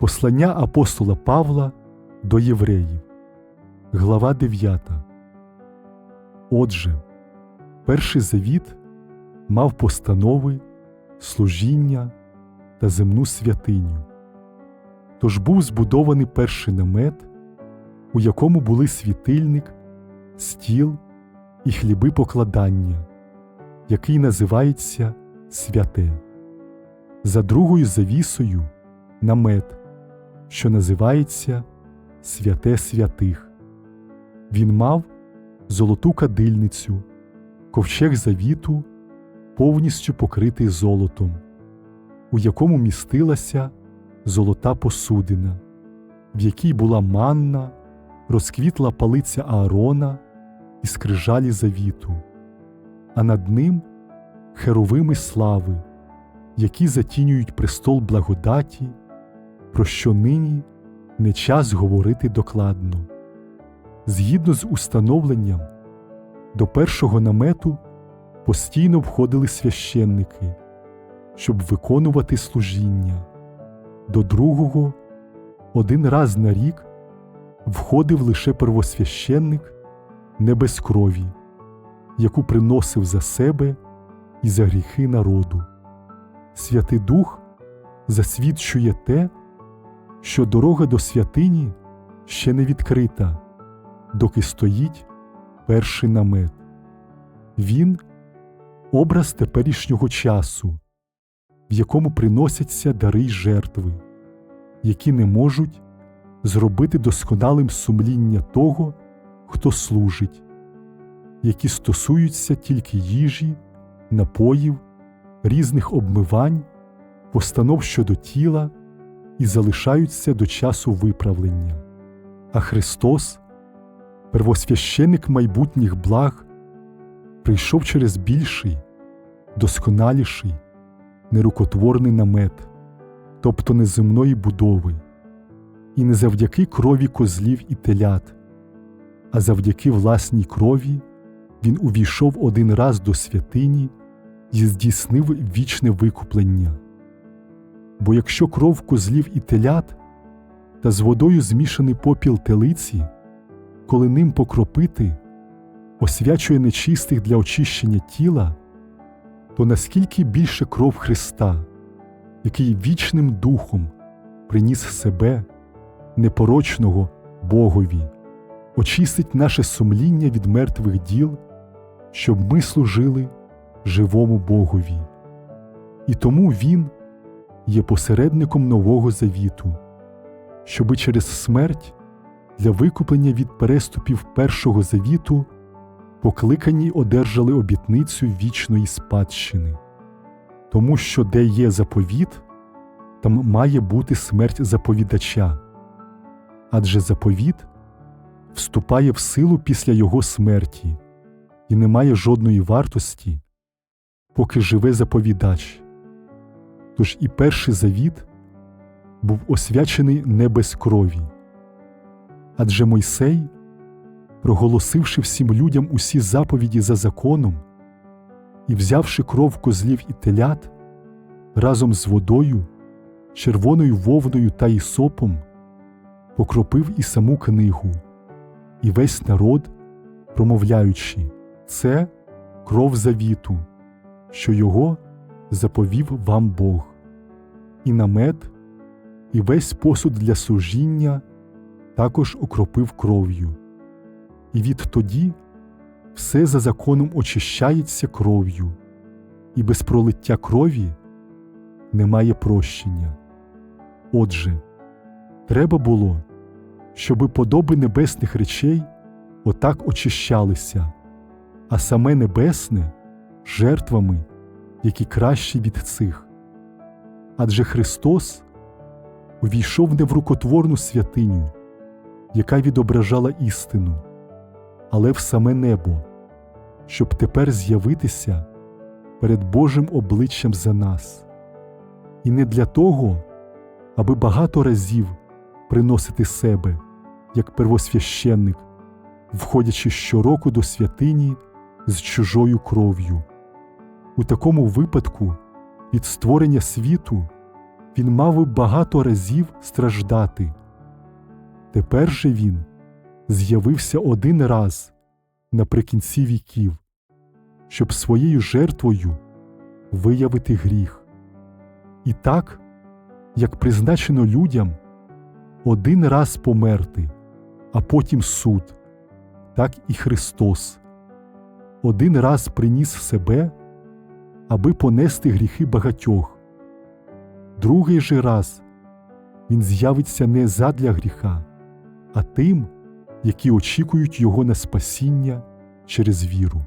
Послання апостола Павла до євреїв, глава 9. Отже, перший завіт мав постанови, служіння та земну святиню. Тож був збудований перший намет, у якому були світильник, стіл і хліби покладання, який називається святе. За другою завісою намет, що називається Святе святих. Він мав золоту кадильницю, ковчег завіту, повністю покритий золотом, у якому містилася золота посудина, в якій була манна, розквітла палиця Аарона і скрижалі завіту, а над ним херовими слави, які затінюють престол благодаті, про що нині не час говорити докладно. Згідно з установленням, до першого намету постійно входили священники, щоб виконувати служіння, до другого один раз на рік входив лише первосвященник не без крові, яку приносив за себе і за гріхи народу. Святий Дух засвідчує те, що дорога до святині ще не відкрита, доки стоїть перший намет. Він образ теперішнього часу, в якому приносяться дари й жертви, які не можуть зробити досконалим сумління того, хто служить, які стосуються тільки їжі, напоїв, різних обмивань, постанов щодо тіла і залишаються до часу виправлення. А Христос, первосвященик майбутніх благ, прийшов через більший, досконаліший, нерукотворний намет, тобто неземної будови, і не завдяки крові козлів і телят, а завдяки власній крові він увійшов один раз до святині і здійснив вічне викуплення. Бо якщо кров козлів і телят та з водою змішаний попіл телиці, коли ним покропити, освячує нечистих для очищення тіла, то наскільки більше кров Христа, який вічним духом приніс себе, непорочного Богові, очистить наше сумління від мертвих діл, щоб ми служили живому Богові. І тому Він є посередником нового завіту, щоби через смерть для викуплення від переступів першого завіту покликані одержали обітницю вічної спадщини, тому що де є заповіт, там має бути смерть заповідача, адже заповіт вступає в силу після його смерті і не має жодної вартості, поки живе заповідач. Тож і перший завіт був освячений не без крові. Адже Мойсей, проголосивши всім людям усі заповіді за законом і взявши кров козлів і телят разом з водою, червоною вовною та ісопом, покропив і саму книгу, і весь народ, промовляючи, це кров завіту, що його заповів вам Бог, і намет, і весь посуд для служіння також окропив кров'ю, і відтоді все за законом очищається кров'ю, і без пролиття крові немає прощення. Отже, треба було, щоби подоби небесних речей отак очищалися, а саме небесне жертвами які кращі від цих. Адже Христос увійшов не в рукотворну святиню, яка відображала істину, але в саме небо, щоб тепер з'явитися перед Божим обличчям за нас, і не для того, аби багато разів приносити себе як первосвященник, входячи щороку до святині з чужою кров'ю. У такому випадку від створення світу він мав би багато разів страждати. Тепер же він з'явився один раз наприкінці віків, щоб своєю жертвою виявити гріх. І так, як призначено людям один раз померти, а потім суд, так і Христос один раз приніс себе, аби понести гріхи багатьох. Другий же раз він з'явиться не задля гріха, а тим, які очікують його на спасіння через віру.